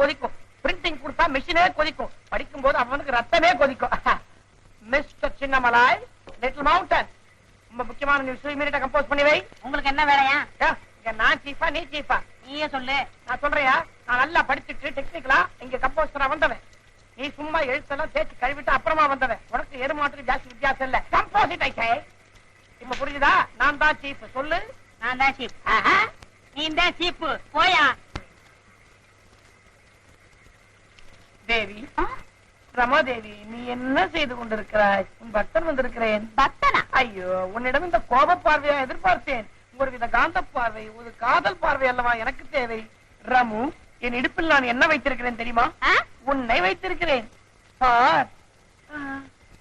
கொதிக்கும். பிரிண்டிங் கொடுத்தா மிஷினே கொதிக்கும். படிக்கும் போது அவனுக்கு ரத்தமே கொதிக்கும். மிஸ்டர் சின்னமலாய் லிட்டில் மவுண்டன் ரொம்ப முக்கியமான நியூஸ் இமீடியட்டா கம்போஸ் பண்ணி வை. உங்களுக்கு என்ன வேலையா? இங்க நான் சீஃபா நீ சீஃபா நீயே சொல்லு. நான் சொல்றியா? நான் நல்லா படிச்சுட்டு டெக்னிக்கலா இங்க கம்போஸ் பண்ண வந்தவன். நீ சும்மா எழுத்தெல்லாம் தேய்ச்சி கழுவிட்டு அப்புறமா வந்தவன். உனக்கு எருமாட்டுக்கு ஜாஸ்தி வித்தியாசம் இல்ல. கம்போசிட் ஐசே இப்ப புரியுதா நான் தான் சீஃப் சொல்லு. நான் தான் சீப் நீ தான் சீப்பு போயா. தேவி. ரமாதேவி நீ என்ன செய்து கொண்டிருக்கிறாய்? உன் பக்தன் வந்திருக்கிறேன். பக்தனா? ஐயோ உன்னிடம் இந்த கோப பார்வையா எதிர்பார்த்தேன். ஒரு வித காந்த பார்வை ஒரு காதல் பார்வை அல்லவா எனக்கு தேவை? ரமு என் இடுப்பில் நான் என்ன வைத்திருக்கிறேன் தெரியுமா? உன்னை வைத்திருக்கிறேன். பார்.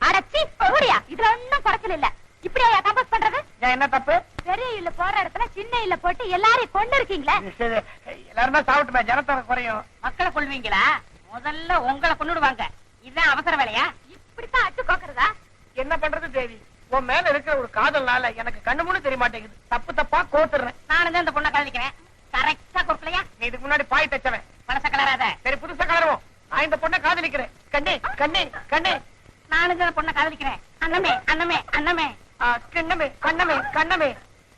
அடச்சி மூடியா இதுல ஒண்ணும் குறைச்சல் இல்ல. இப்படியா கம்போஸ் பண்றது? என்ன தப்பு? பெரிய இல்ல போற இடத்துல சின்ன இல்ல போட்டு எல்லாரையும் கொண்டு இருக்கீங்களே எல்லாருமே சாப்பிட்டுமே ஜனத்தொகை குறையும். மக்களை கொள்வீங்களா முதல்ல உங்களை கொண்டுடுவாங்க இதுதான் அவசர வேலையா? இப்படித்தான் அட்டு கோக்குறதா? என்ன பண்றது தேவி? உன் மேல இருக்கிற ஒரு காதல்னால எனக்கு கண்ணு மூணு தெரிய மாட்டேங்குது. தப்பு தப்பா கோத்துறேன். நானும் தான் இந்த பொண்ணை காதலிக்கிறேன் கரெக்டா கொடுக்கலையா நீ இதுக்கு முன்னாடி பாய் தச்சவன். பழச கலராத. சரி புதுசா கலருவோம். நான் இந்த பொண்ணை காதலிக்கிறேன். கண்ணே கண்ணே கண்ணே. நானும் இந்த பொண்ணை காதலிக்கிறேன். அண்ணமே அண்ணமே அண்ணமே. கிண்ணமே கண்ணமே கண்ணமே.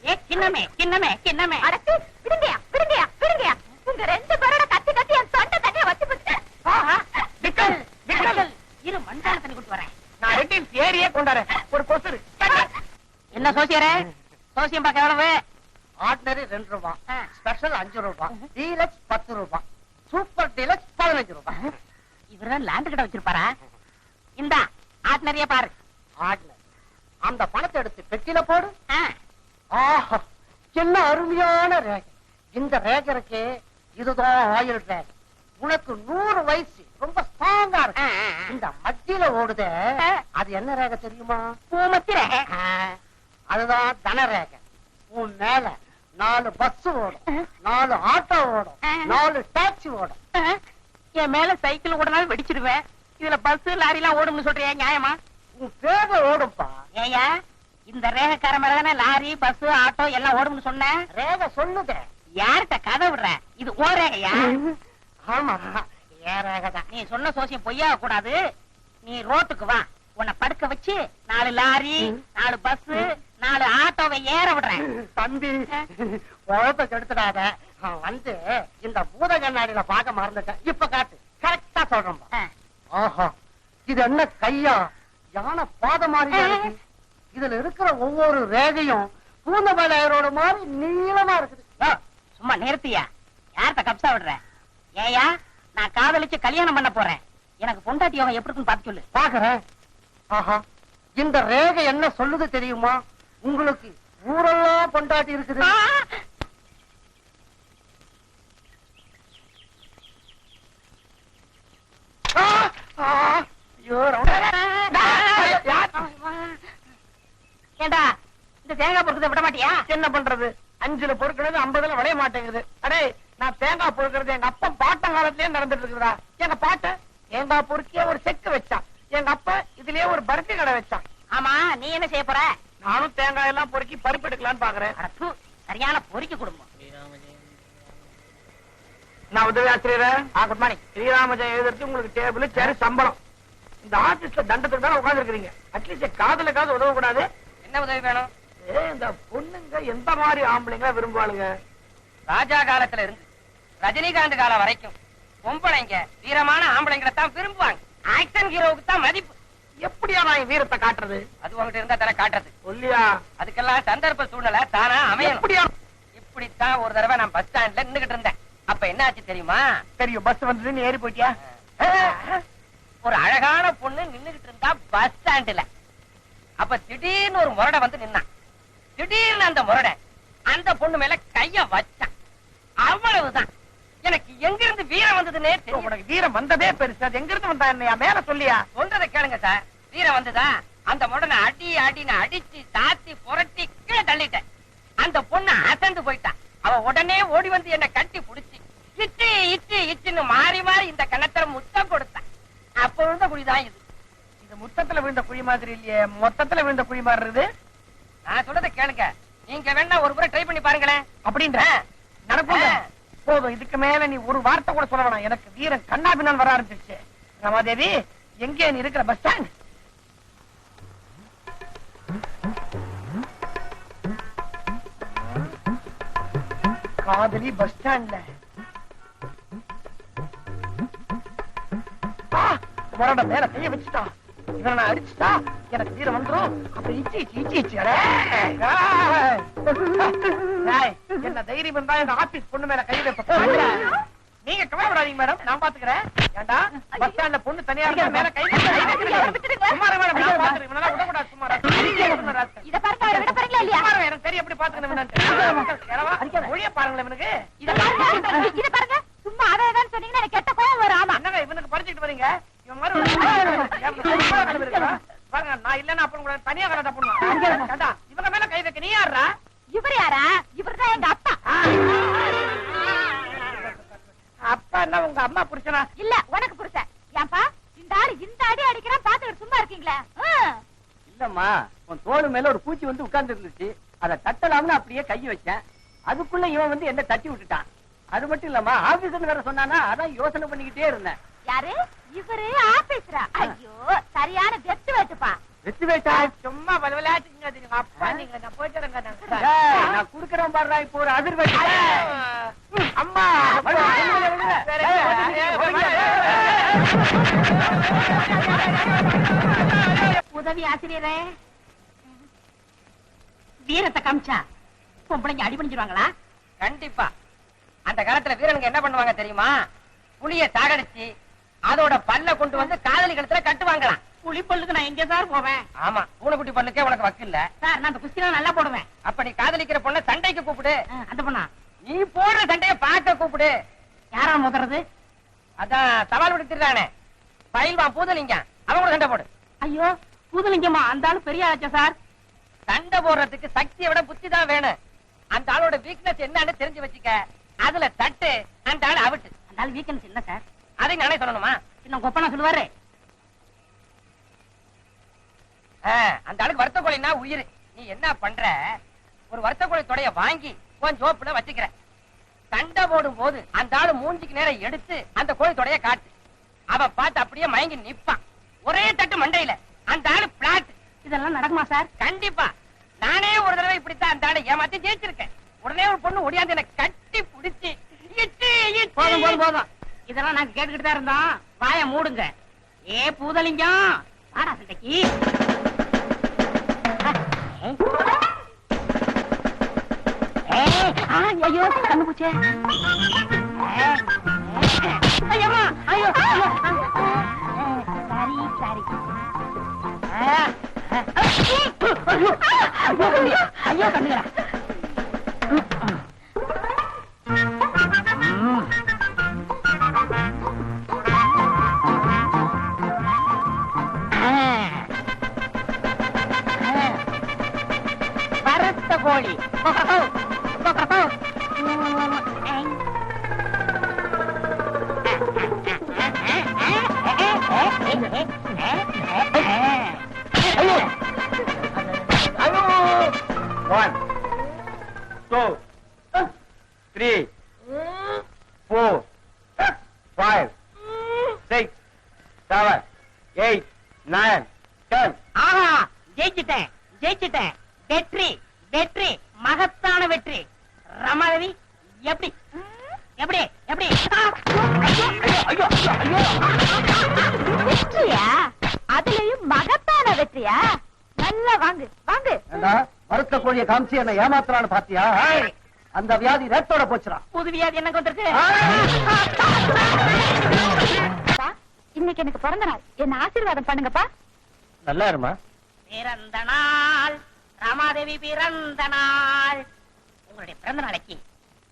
ஏ கிண்ணமே கிண்ணமே கிண்ணமே. அடச்சி விடுங்கயா விடுங்கயா விடுங்கயா உங்க ரெண்டு பேரோட கத்தி கத்தி என் தொண்டை தண்ணிய வச்சு போச்சு விக்கல், விக்கல். இரு மண்பான தண்ணி கூட்டு வரேன் நான் ரெட்டில் ஏரியே கொண்டாரேன் ஒரு கொசுரு என்ன சோசியரே? சோசியம் பார்க்க எவ்வளவு? ஆர்டினரி ரெண்டு ரூபாய் ஆ. ஸ்பெஷல் அஞ்சு ரூபாய் டீலக்ஸ் பத்து ரூபாய் சூப்பர் டீலக்ஸ் பதினஞ்சு ரூபாய் இவர்தான் லேண்ட் கிட்ட வச்சிருப்பாரா? இந்தா ஆட்னரிய பாரு. ஆர்டினரி. அந்த பணத்தை எடுத்து பெட்டியில போடு. ஆஹா என்ன அருமையான ரேகை. இந்த ரேகை இருக்கே இதுதான் ஆயுள் ரேகை. உனக்கு நூறு வயசு. ரொம்ப ஸ்ட்ராங்கா இருக்கு. இந்த மத்தியில ஓடுதே. அது என்ன ரேகை தெரியுமா? பூமத்திர. ஆ, அதுதான் தன ரேகை. உன் மேல நாலு பஸ் ஓடும். நாலு ஆட்டோ ஓடும். நாலு டாக்ஸி ஓடும். என் மேல சைக்கிள் ஓடனாலும் வெடிச்சிடுவேன் இதுல பஸ் லாரி எல்லாம் ஓடும்னு சொல்றியா நியாயமா? உன் பேக ஓடும்பா. ஏயா இந்த ரேகக்கார மேல தானே லாரி பஸ் ஆட்டோ எல்லாம் ஓடும்னு சொன்ன? ரேகை சொல்லுதே. யார்கிட்ட கதை விடுற? இது ஓ ரேகையா? ஆமா தான் நீ சொன்ன சோசியம் பொய்யாக கூடாது நீ ரோட்டுக்கு வா. உன்னை படுக்க வச்சு நாலு லாரி நாலு பஸ் நாலு ஆட்டோவை ஏற விடுறேன். தம்பி உழப்ப கெடுத்துடாத. வந்து இந்த பூத கண்ணாடியில பார்க்க மறந்துட்டேன். இப்ப காட்டு. கரெக்டா சொல்றேன் ஆ. ஆஹா. இது என்ன கையா? யானை பாத மாதிரி இதுல இருக்கிற ஒவ்வொரு ரேகையும் பூந்தமலையரோட மாதிரி நீளமா இருக்குது. சும்மா நிறுத்தியா? யார்கிட்ட கப்சா விடுற? ஏயா நான் காதலிச்சு கல்யாணம் பண்ண போறேன். எனக்கு பொண்டாட்டி யோகம் எப்படி இருக்குன்னு பார்த்து சொல்லு. பாக்குறேன். ஆஹா இந்த ரேகை என்ன சொல்லுது தெரியுமா? உங்களுக்கு ஊரெல்லாம் பொண்டாட்டி இருக்குது? ஏண்டா இந்த தேங்காய் பொறுக்கதை விட மாட்டியா? என்ன பண்றது? அஞ்சுல பொறுக்கிறது ஐம்பதுல விளைய மாட்டேங்குது. அடே நான் தேங்காய் பொறுக்கிறது எங்க அப்பா பாட்டம் காலத்திலேயே நடந்துட்டு இருக்குதா எங்க பாட்ட தேங்காய் பொறுக்கிய ஒரு செக்கு வச்சான். எங்க அப்பா இதுலயே ஒரு பருத்தி கடை வச்சான். ஆமா நீ என்ன செய்ய போற? நானும் தேங்காய் எல்லாம் பொறுக்கி பருப்பு எடுக்கலாம்னு பாக்குறேன். சரியான பொறிக்க குடும்பம். நான் உதவி ஆசிரியர். குட் மார்னிங் ஸ்ரீராமஜெயம் எழுதுறதுக்கு உங்களுக்கு டேபிள் சேர் சம்பளம். இந்த ஆபீஸ்ல தண்டத்துக்கு தான் உட்கார்ந்து இருக்கீங்க அட்லீஸ்ட் காதலுக்காவது உதவ கூடாது என்ன உதவி வேணும்? இந்த பொண்ணுங்க எந்த மாதிரி ஆம்பளைங்க விரும்புவாளுங்க? ராஜா காலத்துல இருந்து ரஜினிகாந்த் காலம் வரைக்கும் பொம்பளைங்க வீரமான ஆம்பளைங்களை தான் விரும்புவாங்க. ஆக்ஷன் ஹீரோவுக்கு தான் மதிப்பு. எப்படியா நான் வீரத்தை காட்டுறது? அது உங்ககிட்ட இருந்தா தானே காட்டுறது. சொல்லியா? அதுக்கெல்லாம் சந்தர்ப்ப சூழ்நிலை தானா அமையணும். எப்படியா? இப்படித்தான் ஒரு தடவை நான் பஸ் ஸ்டாண்ட்ல நின்னுகிட்டு இருந்தேன். அப்ப என்ன ஆச்சு தெரியுமா? தெரியும் பஸ் வந்தது நீ ஏறி போயிட்டியா? ஒரு அழகான பொண்ணு நின்னுகிட்டு இருந்தா பஸ் ஸ்டாண்ட்ல அப்ப திடீர்னு ஒரு முரடை வந்து நின்னான். திடீர்னு அந்த முரடை அந்த பொண்ணு மேல கைய வச்சான். அவ்வளவுதான். எனக்கு எங்க இருந்து வீரம் வந்ததுன்னே தெரியும். உனக்கு வீரம் வந்ததே பெருசு. அது எங்க இருந்து வந்தா என்னையா மேல சொல்லியா? சொல்றத கேளுங்க சார். வீரம் வந்ததா? அந்த முடனை அடி அடின்னு அடிச்சு தாத்தி புரட்டி கீழே தள்ளிட்டேன். அந்த பொண்ணு அசந்து போயிட்டான் அவ உடனே ஓடி வந்து என்ன கட்டி புடிச்சு இச்சு இச்சு இச்சுன்னு மாறி மாறி இந்த கணத்துல முத்தம் கொடுத்தான் அப்ப விழுந்த குழிதான் இது. இது முத்தத்துல விழுந்த குழி மாதிரி இல்லையே. மொத்தத்துல விழுந்த குழி மாதிரி நான் சொல்றத கேளுங்க. நீங்க வேணா ஒரு முறை ட்ரை பண்ணி பாருங்களேன். அப்படின்ற போதும். இதுக்கு மேல நீ ஒரு வார்த்தை கூட சொல்ல வேணாம். எனக்கு வீரன் கண்ணா பின்னால் வர ஆரம்பிச்சிருச்சு. ரமாதேவி எங்கே நீ இருக்கிற பஸ் ஸ்டாண்ட்? காதலி பஸ் ஸ்டாண்ட்ல. முரட மேல கைய வச்சுட்டான் இவனை நான் அடிச்சுட்டா எனக்கு வீரம் வந்துடும் அப்ப இச்சி இச்சி இச்சி இச்சி அடே, என்ன தைரியம் இருந்தா எங்க ஆபீஸ் பொண்ணு மேல கை வைப்ப. நீங்க கவலைப்படாதீங்க மேடம் நான் பாத்துக்கிறேன். ஏண்டா? பஸ் ஸ்டாண்ட்ல பொண்ணு தனியா இருந்தா மேல கை இரு மேடம் நான் பாத்துக்கிறேன். இவனால விடக்கூடாது சும்மா இரு. இத பாருங்க அவரை விட போறீங்களா இல்லையா? சும்மா இரு, எனக்கு தெரியும் எப்படி பாத்துக்கணும். மொழிய பாருங்களேன் இவனுக்கு இத பாருங்க இத பாருங்க. சும்மா அதை சொன்னீங்கன்னா எனக்கு கெட்ட கோவம் வரும். ஆமா. என்னங்க இவனுக்கு பறிச்சுட்டு வரீங்க இவன் மாதிரி? பாருங்க நான் இல்லன்னா அப்புறம் கூட தனியா கலாட்டா பண்ணுவான் கேட்டா இவங்க மேல கை வைக்க. நீ யாருடா இவர் யாரா? தான் எங்க அப்பா. அப்பா என்ன உங்க அம்மா புடிச்சனா? இல்ல உனக்கு புருஷன் ஏன்பா இந்த ஆளு இந்த அடி அடிக்கிறான் பாத்துக்கிட்டு சும்மா இருக்கீங்களே. இல்லம்மா உன் தோடு மேல ஒரு பூச்சி வந்து உட்கார்ந்து இருந்துச்சு. அதை தட்டலாம்னு அப்படியே கை வச்சேன். அதுக்குள்ள இவன் வந்து என்ன தட்டி விட்டுட்டான். அது மட்டும் இல்லம்மா ஆபீஸ்னு வேற சொன்னானா அதான் யோசனை பண்ணிக்கிட்டே இருந்தேன். யாரு? இவரு ஆபீஸ்ரா ஐயோ சரியான வெத்து வெட்டுப்பா. வெச்சு வேட்டா சும்மா விளையாட்டுங்க நீங்க அப்பா நீங்க நான் போயிட்டு வரேங்க நான். குடுக்கறேன் பாடுறா இப்போ ஒரு அதிர் வெட்டு அம்மா உதவி ஆசிரியரே வீரத்தை காமிச்சா பொம்பளைங்க அடி பண்ணிச்சிருவாங்களா கண்டிப்பா அந்த காலத்துல வீரனுங்க என்ன பண்ணுவாங்க தெரியுமா புளிய சாகடிச்சு அதோட பல்ல கொண்டு வந்து காதலி கழுத்துல கட்டுவாங்களாம் புளிப்பல்லுக்கு நான் எங்க சார் போவேன். ஆமா பூனைக்குட்டி பல்லுக்கே உனக்கு வக்கு இல்ல. சார் நான் அந்த குஸ்திலாம் நல்லா போடுவேன். அப்ப நீ காதலிக்கிற பொண்ண சண்டைக்கு கூப்பிடு. அந்த பொண்ணா? நீ போடுற சண்டைய பார்க்க கூப்பிடு. யாரா முதறது? அதான் சவால் விடுத்துறானே பயில்வான் பூதலிங்க அவன் கூட சண்டை போடு. ஐயோ புதுலிங்கம்மா அந்த ஆளு பெரிய ஆச்சா சார்? சண்டை போடுறதுக்கு சக்தியை விட புத்தி தான் வேணும். அந்த ஆளோட வீக்னஸ் என்னன்னு தெரிஞ்சு வச்சுக்க. அதுல தட்டு அந்த ஆள் அவுட்டு. அந்த ஆள் வீக்கெண்ட்ஸ் என்ன சார். அதை நானே சொல்லணுமா? இன்னும் கொப்பனா சொல்லுவாரு. அந்த ஆளுக்கு வருத்த கோழின்னா உயிர். நீ என்ன பண்ற? ஒரு வருத்த கோழி தொடைய வாங்கி உன் ஜோப்புல வச்சுக்கிற சண்டை போடும் போது அந்த ஆளு மூஞ்சிக்கு நேரம் எடுத்து அந்த கோழி தொடைய காட்டு. அவன் பார்த்து அப்படியே மயங்கி நிப்பான். ஒரே தட்டு மண்டையில. அந்த ஆளு பிளாட் இதெல்லாம் நடக்குமா சார்? கண்டிப்பா. நானே ஒரு தடவை இப்படித்தான் அந்த ஆளை ஏமாத்தி ஜெயிச்சிருக்கேன். உடனே ஒரு பொண்ணு ஒடியாந்து என்ன கட்டி புடிச்சு. போதும் போதும் போதும். இதெல்லாம் நாங்க கேட்டுக்கிட்டு தான் இருந்தோம். வாய மூடுங்க. ஏ பூதலிங்கம். வாடா சண்டைக்கு. ஐயோ கண்ணு பூச்சே ஐயம்மா ஐயோ ஐயோ சாரி சாரி ஐயோ ஐயோ கண்ணுங்களா nine, ten. ஆஹா ஜெயிச்சிட்டேன் ஜெயிச்சிட்டேன். வெற்றி வெற்றி மகத்தான வெற்றி. ரமாதவி எப்படி? எப்படி எப்படி? வெற்றியா? அதுலயும் மகத்தான வெற்றியா? நல்லா வாங்கு வாங்கு. வறுத்த கோழியை காமிச்சு என்ன ஏமாத்துறான்னு பாத்தியா? அந்த வியாதி ரத்தோட போச்சுடா. புது வியாதி என்ன வந்திருக்கு? இன்னைக்கு எனக்கு பிறந்த நாள். என்ன ஆசீர்வாதம் பண்ணுங்கப்பா. நல்லா இருமா? பிறந்த நாள். ராமாதேவி பிறந்த நாள். உங்களுடைய பிறந்த நாளைக்கு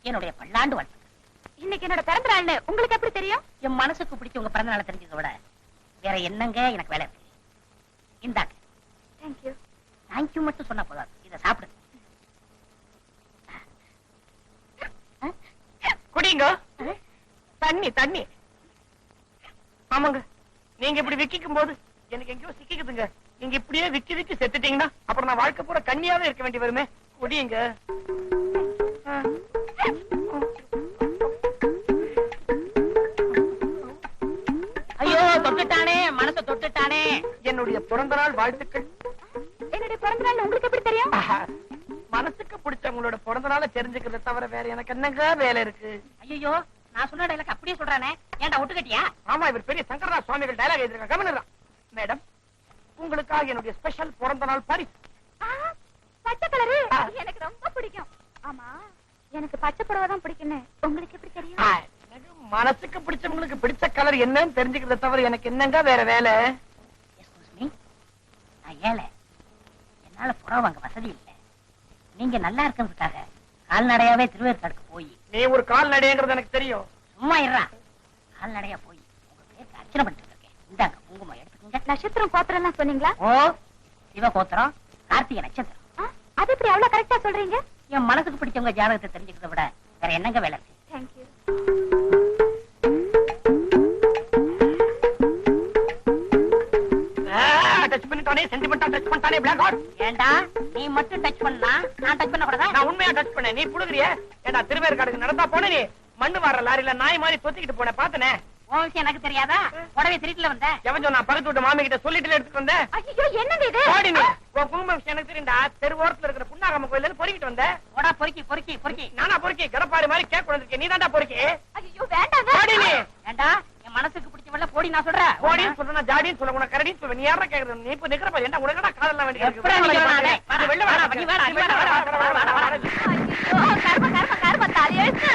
என்னுடைய பல்லாண்டு வாழ்த்து இன்னைக்கு என்னோட பிறந்த நாள்னு உங்களுக்கு எப்படி தெரியும்? என் மனசுக்கு பிடிச்ச உங்க பிறந்த நாளை தெரிஞ்சதை விட வேற என்னங்க எனக்கு வேலை இருக்கு? இந்தாங்க. தேங்க்யூ தேங்க்யூ மட்டும் சொன்னா போதாது. இதை சாப்பிடுங்க. குடிங்க. தண்ணி தண்ணி. ஆமாங்க. நீங்க இப்படி விக்கிக்கும் போது எனக்கு எங்கயோ சிக்கிக்குதுங்க. நீங்க இப்படியே விக்கி விக்கி செத்துட்டீங்கன்னா அப்புறம் நான் வாழ்க்கை பூரா கண்ணியாவே இருக்க வேண்டி வருமே. முடியுங்க ஐயோ தொட்டுட்டானே. மனசை தொட்டுட்டானே. என்னுடைய பிறந்த நாள் வாழ்த்துக்கள். என்னுடைய பிறந்த நாள் உங்களுக்கு எப்படி தெரியும்? மனசுக்கு பிடிச்சவங்களோட பிறந்த நாளை தெரிஞ்சுக்கிறத தவிர வேற எனக்கு என்னங்க வேலை இருக்கு? ஐயோ நான் சொன்ன அப்படியே சொல்றானே. ஏன்டா ஒட்டுக்கட்டியா? ஆமா இவர் பெரிய சங்கரதாஸ் சுவாமிகள் டயலாக் எழுதிருக்காங்க கவனிடுறான் மேடம் உங்களுக்காக என்னுடைய ஸ்பெஷல் பிறந்த நாள் பரிசு பச்சை கலரு. எனக்கு ரொம்ப பிடிக்கும். ஆமா எனக்கு பச்சை புடவை தான் பிடிக்கும்னு. உங்களுக்கு எப்படி தெரியும்? மனசுக்கு பிடிச்சவங்களுக்கு பிடிச்ச கலர் என்னன்னு தெரிஞ்சுக்கிறத தவிர எனக்கு என்னங்க வேற வேலை? நான் ஏழை. என்னால புறவு வாங்க வசதி இல்லை. நீங்க நல்லா இருக்கிறதுக்காக கால்நடையாவே திருவேற்காடுக்கு போய். நீ ஒரு கால் நடைங்கிறது எனக்கு தெரியும். சும்மா இருறா கால்நடையா போய் உங்க பேருக்கு அர்ச்சனை பண்ணிட்டு இருக்கேன். இந்தாங்க குங்குமம் எடுத்துக்கோங்க. நட்சத்திரம் கோத்திரம் எல்லாம் சொன்னீங்களா? ஓ சிவகோத்திரம் கார்த்திகை நட்சத்திரம். அது அவ்வளவு கரெக்டா சொல்றீங்க? என் மனசுக்கு பிடிச்சவங்க ஜாதகத்தை தெரிஞ்சுக்கிறத விட வேற என்னங்க வேலை தேங்க்யூ டச் பண்ணிட்டானே சென்டிமெண்டா டச் பண்ணிட்டானே பிளாக் ஏண்டா நீ மட்டும் டச் பண்ணா நான் டச் பண்ண கூடாதா நான் உண்மையா டச் பண்ணேன். நீ புடுங்குறிய ஏண்டா திருவேற்காடுக்கு நடந்தா போன நீ. மண்ணு வர லாரியில நாய் மாதிரி தொத்திக்கிட்டு போன பாத்தனே எனக்கு தெரியாதா உடவே திருட்டுல வந்த எவன் சொன்னா பக்கத்து வீட்டு மாமி கிட்ட சொல்லிட்டு எடுத்துட்டு வந்தேன் ஐயோ என்னங்க இது ஓடி நீ உன் குங்கும விஷயம் எனக்கு தெரியும்டா தெரு ஓரத்துல இருக்கிற புண்ணாகம்ம கோயில்ல இருந்து பொறுக்கிட்டு வந்தேன் ஓடா பொறுக்கி பொறுக்கி பொறுக்கி நானா பொறுக்கி கடப்பாடி மாதிரி கேக் கொண்டிருக்கேன் நீ பொறுக்கி ஐயோ வேண்டாங்க ஓடி நீ என் மனசுக்கு பிடிச்சவள போடி நான் சொல்றேன் ஓடின்னு சொல்றா ஜாடின்னு சொல்ல உனக்கு கரடின்னு சொல்ல நீ யாரா கேக்குறது நீ இப்ப நிக்கிற பாரு என்ன உனக்கடா காதெல்லாம் வேண்டி எப்படா நிக்கிறா நானே? வாடா, வெளில வாடா, வாடா வாடா, வாடா, வாடா, வாடா, வாடா, வாடா, வாடா. ஐயோ கர்ம கர்ம கர்ம தலையெழுத்து